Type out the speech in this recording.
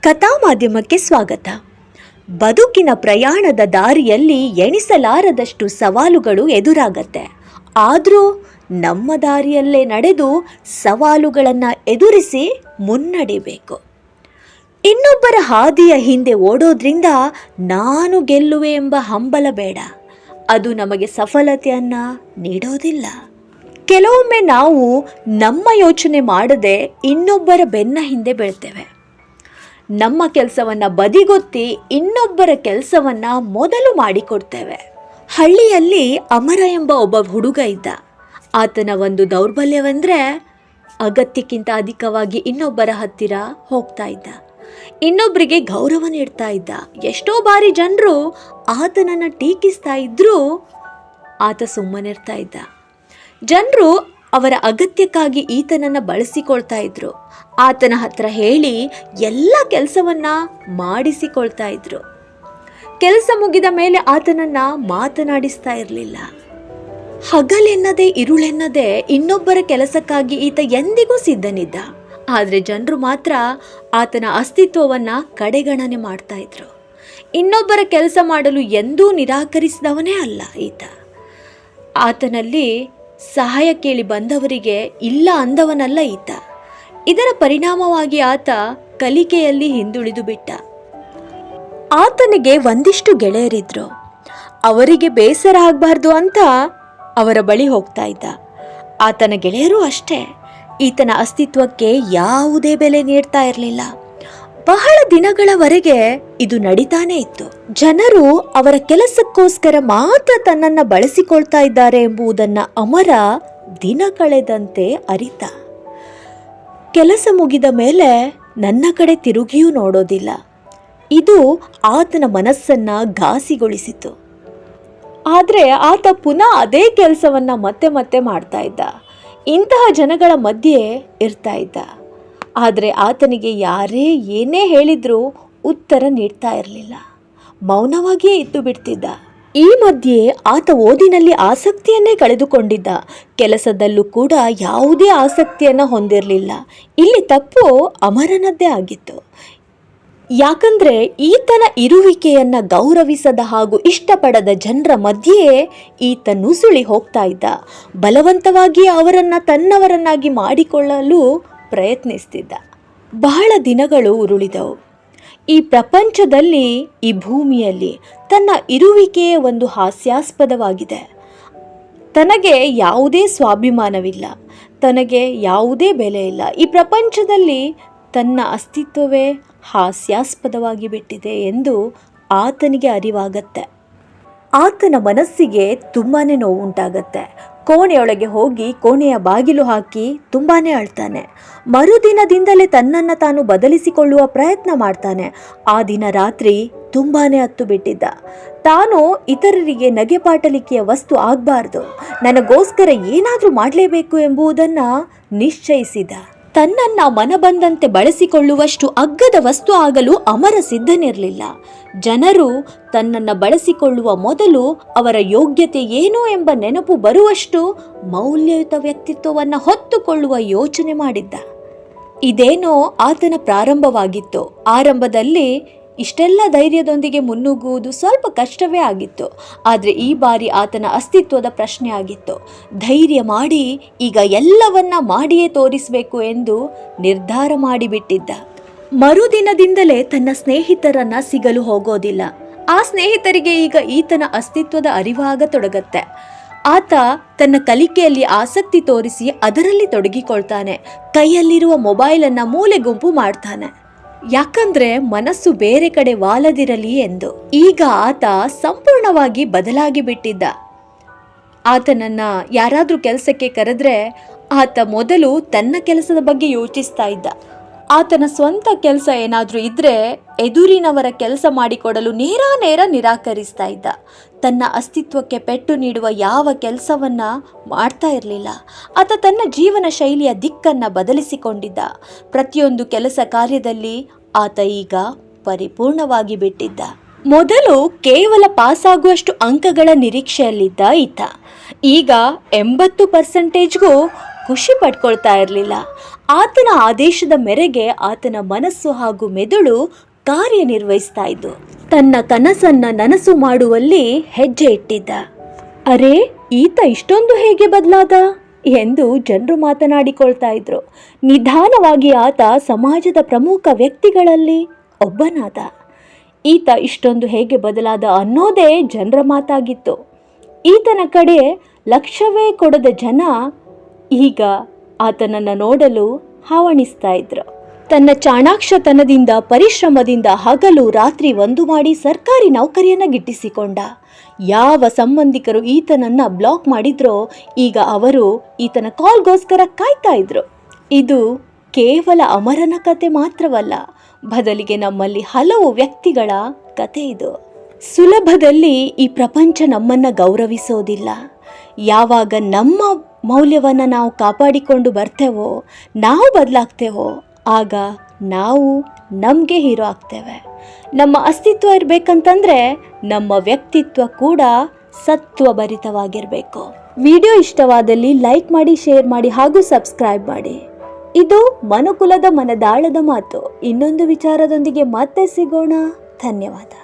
ಕಥಾ ಮಾಧ್ಯಮಕ್ಕೆ ಸ್ವಾಗತ. ಬದುಕಿನ ಪ್ರಯಾಣದ ದಾರಿಯಲ್ಲಿ ಎಣಿಸಲಾರದಷ್ಟು ಸವಾಲುಗಳು ಎದುರಾಗತ್ತೆ. ಆದರೂ ನಮ್ಮ ದಾರಿಯಲ್ಲೇ ನಡೆದು ಸವಾಲುಗಳನ್ನು ಎದುರಿಸಿ ಮುನ್ನಡಿಬೇಕು. ಇನ್ನೊಬ್ಬರ ಹಾದಿಯ ಹಿಂದೆ ಓಡೋದ್ರಿಂದ ನಾನು ಗೆಲ್ಲುವೆ ಎಂಬ ಹಂಬಲ ಬೇಡ. ಅದು ನಮಗೆ ಸಫಲತೆಯನ್ನು ನೀಡೋದಿಲ್ಲ. ಕೆಲವೊಮ್ಮೆ ನಾವು ನಮ್ಮ ಯೋಚನೆ ಮಾಡದೆ ಇನ್ನೊಬ್ಬರ ಬೆನ್ನ ಹಿಂದೆ ಬೀಳ್ತೇವೆ. ನಮ್ಮ ಕೆಲಸವನ್ನು ಬದಿಗೊತ್ತಿ ಇನ್ನೊಬ್ಬರ ಕೆಲಸವನ್ನು ಮೊದಲು ಮಾಡಿಕೊಡ್ತೇವೆ. ಹಳ್ಳಿಯಲ್ಲಿ ಅಮರ ಎಂಬ ಒಬ್ಬ ಹುಡುಗ ಇದ್ದ. ಆತನ ಒಂದು ದೌರ್ಬಲ್ಯವೆಂದರೆ ಅಗತ್ಯಕ್ಕಿಂತ ಅಧಿಕವಾಗಿ ಇನ್ನೊಬ್ಬರ ಹತ್ತಿರ ಹೋಗ್ತಾ ಇದ್ದ. ಇನ್ನೊಬ್ಬರಿಗೆ ಗೌರವ ನೀಡ್ತಾ ಇದ್ದ. ಎಷ್ಟೋ ಬಾರಿ ಜನರು ಆತನನ್ನು ಟೀಕಿಸ್ತಾ ಇದ್ದರೂ ಆತ ಸುಮ್ಮನಿರ್ತಾ ಇದ್ದ. ಜನರು ಅವರ ಅಗತ್ಯಕ್ಕಾಗಿ ಈತನನ್ನು ಬಳಸಿಕೊಳ್ತಾ ಇದ್ರು. ಆತನ ಹತ್ರ ಹೇಳಿ ಎಲ್ಲ ಕೆಲಸವನ್ನ ಮಾಡಿಸಿಕೊಳ್ತಾ ಇದ್ರು. ಕೆಲಸ ಮುಗಿದ ಮೇಲೆ ಆತನನ್ನ ಮಾತನಾಡಿಸ್ತಾ ಇರಲಿಲ್ಲ. ಹಗಲೆನ್ನದೆ ಇರುಳೆನ್ನದೆ ಇನ್ನೊಬ್ಬರ ಕೆಲಸಕ್ಕಾಗಿ ಈತ ಎಂದಿಗೂ ಸಿದ್ಧನಿದ್ದ. ಆದರೆ ಜನರು ಮಾತ್ರ ಆತನ ಅಸ್ತಿತ್ವವನ್ನ ಕಡೆಗಣನೆ ಮಾಡ್ತಾ ಇದ್ರು. ಇನ್ನೊಬ್ಬರ ಕೆಲಸ ಮಾಡಲು ಎಂದೂ ನಿರಾಕರಿಸಿದವನೇ ಅಲ್ಲ ಈತ. ಆತನಲ್ಲಿ ಸಹಾಯ ಕೇಳಿ ಬಂದವರಿಗೆ ಇಲ್ಲ ಅಂದವನಲ್ಲ ಈತ. ಇದರ ಪರಿಣಾಮವಾಗಿ ಆತ ಕಲಿಕೆಯಲ್ಲಿ ಹಿಂದುಳಿದು ಬಿಟ್ಟ. ಆತನಿಗೆ ಒಂದಿಷ್ಟು ಗೆಳೆಯರಿದ್ರು. ಅವರಿಗೆ ಬೇಸರ ಆಗಬಾರ್ದು ಅಂತ ಅವರ ಬಳಿ ಹೋಗ್ತಾ ಇದ್ದ. ಆತನ ಗೆಳೆಯರು ಅಷ್ಟೇ. ಈತನ ಅಸ್ತಿತ್ವಕ್ಕೆ ಯಾವುದೇ ಬೆಲೆ ನೀಡ್ತಾ ಇರಲಿಲ್ಲ. ಬಹಳ ದಿನಗಳವರೆಗೆ ಇದು ನಡೀತಾನೆ ಇತ್ತು. ಜನರು ಅವರ ಕೆಲಸಕ್ಕೋಸ್ಕರ ಮಾತ್ರ ತನ್ನನ್ನ ಬಳಸಿಕೊಳ್ತಾ ಇದ್ದಾರೆ ಎಂಬುದನ್ನ ಅಮರ ದಿನ ಕಳೆದಂತೆ ಅರಿತ. ಕೆಲಸ ಮುಗಿದ ಮೇಲೆ ನನ್ನ ಕಡೆ ತಿರುಗಿಯೂ ನೋಡೋದಿಲ್ಲ. ಇದು ಆತನ ಮನಸ್ಸನ್ನ ಘಾಸಿಗೊಳಿಸಿತು. ಆದರೆ ಆತ ಪುನಃ ಅದೇ ಕೆಲಸವನ್ನ ಮತ್ತೆ ಮತ್ತೆ ಮಾಡ್ತಾ ಇದ್ದ. ಇಂತಹ ಜನಗಳ ಮಧ್ಯೆ ಇರ್ತಾ ಇದ್ದ. ಆದರೆ ಆತನಿಗೆ ಯಾರೇ ಏನೇ ಹೇಳಿದರೂ ಉತ್ತರ ನೀಡ್ತಾ ಇರಲಿಲ್ಲ. ಮೌನವಾಗಿಯೇ ಇದ್ದು ಬಿಡ್ತಿದ್ದ. ಈ ಮಧ್ಯೆ ಆತ ಓದಿನಲ್ಲಿ ಆಸಕ್ತಿಯನ್ನೇ ಕಳೆದುಕೊಂಡಿದ್ದ. ಕೆಲಸದಲ್ಲೂ ಕೂಡ ಯಾವುದೇ ಆಸಕ್ತಿಯನ್ನು ಹೊಂದಿರಲಿಲ್ಲ. ಇಲ್ಲಿ ತಪ್ಪು ಅಮರನದ್ದೇ ಆಗಿತ್ತು. ಯಾಕಂದರೆ ಈತನ ಇರುವಿಕೆಯನ್ನು ಗೌರವಿಸದ ಹಾಗೂ ಇಷ್ಟಪಡದ ಜನರ ಮಧ್ಯೆಯೇ ಈತ ನುಸುಳಿ ಹೋಗ್ತಾ ಇದ್ದ. ಬಲವಂತವಾಗಿ ಅವರನ್ನು ತನ್ನವರನ್ನಾಗಿ ಮಾಡಿಕೊಳ್ಳಲು ಪ್ರಯತ್ನಿಸ್ತಿದ್ದ. ಬಹಳ ದಿನಗಳು ಉರುಳಿದವು. ಈ ಪ್ರಪಂಚದಲ್ಲಿ, ಈ ಭೂಮಿಯಲ್ಲಿ ತನ್ನ ಇರುವಿಕೆಯೇ ಒಂದು ಹಾಸ್ಯಾಸ್ಪದವಾಗಿದೆ. ತನಗೆ ಯಾವುದೇ ಸ್ವಾಭಿಮಾನವಿಲ್ಲ. ತನಗೆ ಯಾವುದೇ ಬೆಲೆ ಇಲ್ಲ. ಈ ಪ್ರಪಂಚದಲ್ಲಿ ತನ್ನ ಅಸ್ತಿತ್ವವೇ ಹಾಸ್ಯಾಸ್ಪದವಾಗಿ ಬಿಟ್ಟಿದೆ ಎಂದು ಆತನಿಗೆ ಅರಿವಾಗತ್ತೆ. ಆತನ ಮನಸ್ಸಿಗೆ ತುಂಬಾ ನೋವುಂಟಾಗತ್ತೆ. ಕೋಣೆಯೊಳಗೆ ಹೋಗಿ ಕೋಣೆಯ ಬಾಗಿಲು ಹಾಕಿ ತುಂಬಾನೇ ಅಳ್ತಾನೆ. ಮರುದಿನದಿಂದಲೇ ತನ್ನನ್ನು ತಾನು ಬದಲಿಸಿಕೊಳ್ಳುವ ಪ್ರಯತ್ನ ಮಾಡ್ತಾನೆ. ಆ ದಿನ ರಾತ್ರಿ ತುಂಬಾನೇ ಹತ್ತು ಬಿಟ್ಟಿದ್ದ. ತಾನು ಇತರರಿಗೆ ನಗೆಪಾಟಲಿಕೆಯ ವಸ್ತು ಆಗಬಾರ್ದು. ನನಗೋಸ್ಕರ ಏನಾದರೂ ಮಾಡಲೇಬೇಕು ಎಂಬುದನ್ನು ನಿಶ್ಚಯಿಸಿದ. ತನ್ನನ್ನ ಮನಬಂದಂತೆ ಬಳಸಿಕೊಳ್ಳುವಷ್ಟು ಅಗ್ಗದ ವಸ್ತು ಆಗಲು ಅಮರ ಸಿದ್ಧನಿರಲಿಲ್ಲ. ಜನರು ತನ್ನನ್ನ ಬಳಸಿಕೊಳ್ಳುವ ಮೊದಲು ಅವರ ಯೋಗ್ಯತೆ ಏನು ಎಂಬ ನೆನಪು ಬರುವಷ್ಟು ಮೌಲ್ಯಯುತ ವ್ಯಕ್ತಿತ್ವವನ್ನು ಹೊತ್ತುಕೊಳ್ಳುವ ಯೋಚನೆ ಮಾಡಿದ್ದ. ಇದೇನೋ ಆತನ ಪ್ರಾರಂಭವಾಗಿತ್ತು. ಆರಂಭದಲ್ಲಿ ಇಷ್ಟೆಲ್ಲ ಧೈರ್ಯದೊಂದಿಗೆ ಮುನ್ನುಗ್ಗುವುದು ಸ್ವಲ್ಪ ಕಷ್ಟವೇ ಆಗಿತ್ತು. ಆದರೆ ಈ ಬಾರಿ ಆತನ ಅಸ್ತಿತ್ವದ ಪ್ರಶ್ನೆ ಆಗಿತ್ತು. ಧೈರ್ಯ ಮಾಡಿ ಈಗ ಎಲ್ಲವನ್ನ ಮಾಡಿಯೇ ತೋರಿಸಬೇಕು ಎಂದು ನಿರ್ಧಾರ ಮಾಡಿಬಿಟ್ಟಿದ್ದ. ಮರುದಿನದಿಂದಲೇ ತನ್ನ ಸ್ನೇಹಿತರನ್ನ ಸಿಗಲು ಹೋಗೋದಿಲ್ಲ. ಆ ಸ್ನೇಹಿತರಿಗೆ ಈಗ ಈತನ ಅಸ್ತಿತ್ವದ ಅರಿವಾಗತೊಡಗತ್ತೆ ಆತ ತನ್ನ ಕಲಿಕೆಯಲ್ಲಿ ಆಸಕ್ತಿ ತೋರಿಸಿ ಅದರಲ್ಲಿ ತೊಡಗಿಕೊಳ್ತಾನೆ. ಕೈಯಲ್ಲಿರುವ ಮೊಬೈಲನ್ನು ಮೂಲೆ ಗುಂಪು ಮಾಡ್ತಾನೆ. ಯಾಕಂದ್ರೆ ಮನಸ್ಸು ಬೇರೆ ಕಡೆ ವಾಲದಿರಲಿ ಎಂದು. ಈಗ ಆತ ಸಂಪೂರ್ಣವಾಗಿ ಬದಲಾಗಿ ಬಿಟ್ಟಿದ್ದ. ಆತನನ್ನ ಯಾರಾದರೂ ಕೆಲಸಕ್ಕೆ ಕರೆದ್ರೆ ಆತ ಮೊದಲು ತನ್ನ ಕೆಲಸದ ಬಗ್ಗೆ ಯೋಚಿಸ್ತಾ ಇದ್ದ. ಆತನ ಸ್ವಂತ ಕೆಲಸ ಏನಾದರೂ ಇದ್ದರೆ ಎದುರಿನವರ ಕೆಲಸ ಮಾಡಿಕೊಡಲು ನೇರ ನೇರ ನಿರಾಕರಿಸ್ತಾ ಇದ್ದ. ತನ್ನ ಅಸ್ತಿತ್ವಕ್ಕೆ ಪೆಟ್ಟು ನೀಡುವ ಯಾವ ಕೆಲಸವನ್ನ ಮಾಡ್ತಾ ಇರಲಿಲ್ಲ. ಆತ ತನ್ನ ಜೀವನ ಶೈಲಿಯ ದಿಕ್ಕನ್ನು ಬದಲಿಸಿಕೊಂಡಿದ್ದ. ಪ್ರತಿಯೊಂದು ಕೆಲಸ ಕಾರ್ಯದಲ್ಲಿ ಆತ ಈಗ ಪರಿಪೂರ್ಣವಾಗಿ ಬಿಟ್ಟಿದ್ದ. ಮೊದಲು ಕೇವಲ ಪಾಸಾಗುವಷ್ಟು ಅಂಕಗಳ ನಿರೀಕ್ಷೆಯಲ್ಲಿದ್ದ ಈತ. ಈಗ ಎಂಬತ್ತು ಪರ್ಸೆಂಟೇಜ್ಗೂ ಖುಷಿ ಪಡ್ಕೊಳ್ತಾ ಇರಲಿಲ್ಲ. ಆತನ ಆದೇಶದ ಮೇರೆಗೆ ಆತನ ಮನಸ್ಸು ಹಾಗೂ ಮೆದುಳು ಕಾರ್ಯನಿರ್ವಹಿಸ್ತಾ ಇದ್ದು, ತನ್ನ ಕನಸನ್ನ ನನಸು ಮಾಡುವಲ್ಲಿ ಹೆಜ್ಜೆ ಇಟ್ಟಿದ್ದ. ಅರೆ, ಈತ ಇಷ್ಟೊಂದು ಹೇಗೆ ಬದಲಾದ? ಎಂದು ಜನರು ಮಾತನಾಡಿಕೊಳ್ತಾ ಇದ್ರು. ನಿಧಾನವಾಗಿ ಆತ ಸಮಾಜದ ಪ್ರಮುಖ ವ್ಯಕ್ತಿಗಳಲ್ಲಿ ಒಬ್ಬನಾದ. ಈತ ಇಷ್ಟೊಂದು ಹೇಗೆ ಬದಲಾದ ಅನ್ನೋದೇ ಜನರ ಮಾತಾಗಿತ್ತು. ಈತನ ಕಡೆ ಲಕ್ಷ್ಯವೇ ಕೊಡದ ಜನ ಈಗ ಆತನನ್ನು ನೋಡಲು ಹಾವಣಿಸ್ತಾ ಇದ್ರು. ತನ್ನ ಚಾಣಾಕ್ಷತನದಿಂದ, ಪರಿಶ್ರಮದಿಂದ ಹಗಲು ರಾತ್ರಿ ಒಂದು ಮಾಡಿ ಸರ್ಕಾರಿ ನೌಕರಿಯನ್ನ ಗಿಟ್ಟಿಸಿಕೊಂಡ. ಯಾವ ಸಂಬಂಧಿಕರು ಈತನನ್ನ ಬ್ಲಾಕ್ ಮಾಡಿದ್ರೋ, ಈಗ ಅವರು ಈತನ ಕಾಲ್ಗೋಸ್ಕರ ಕಾಯ್ತಾ ಇದ್ರು. ಇದು ಕೇವಲ ಅಮರನ ಕತೆ ಮಾತ್ರವಲ್ಲ, ಬದಲಿಗೆ ನಮ್ಮಲ್ಲಿ ಹಲವು ವ್ಯಕ್ತಿಗಳ ಕತೆ ಇದು. ಸುಲಭದಲ್ಲಿ ಈ ಪ್ರಪಂಚ ನಮ್ಮನ್ನ ಗೌರವಿಸೋದಿಲ್ಲ. ಯಾವಾಗ ನಮ್ಮ ಮೌಲ್ಯವನ್ನು ನಾವು ಕಾಪಾಡಿಕೊಂಡು ಬರ್ತೇವೋ, ನಾವು ಬದಲಾಗ್ತೇವೋ, ಆಗ ನಾವು ನಮಗೆ ಹೀರೋ ಆಗ್ತೇವೆ. ನಮ್ಮ ಅಸ್ತಿತ್ವ ಇರಬೇಕಂತಂದರೆ ನಮ್ಮ ವ್ಯಕ್ತಿತ್ವ ಕೂಡ ಸತ್ವಭರಿತವಾಗಿರಬೇಕು. ವಿಡಿಯೋ ಇಷ್ಟವಾದಲ್ಲಿ ಲೈಕ್ ಮಾಡಿ, ಶೇರ್ ಮಾಡಿ ಹಾಗೂ ಸಬ್ಸ್ಕ್ರೈಬ್ ಮಾಡಿ. ಇದು ಮನುಕುಲದ ಮನದಾಳದ ಮಾತು. ಇನ್ನೊಂದು ವಿಚಾರದೊಂದಿಗೆ ಮತ್ತೆ ಸಿಗೋಣ. ಧನ್ಯವಾದ.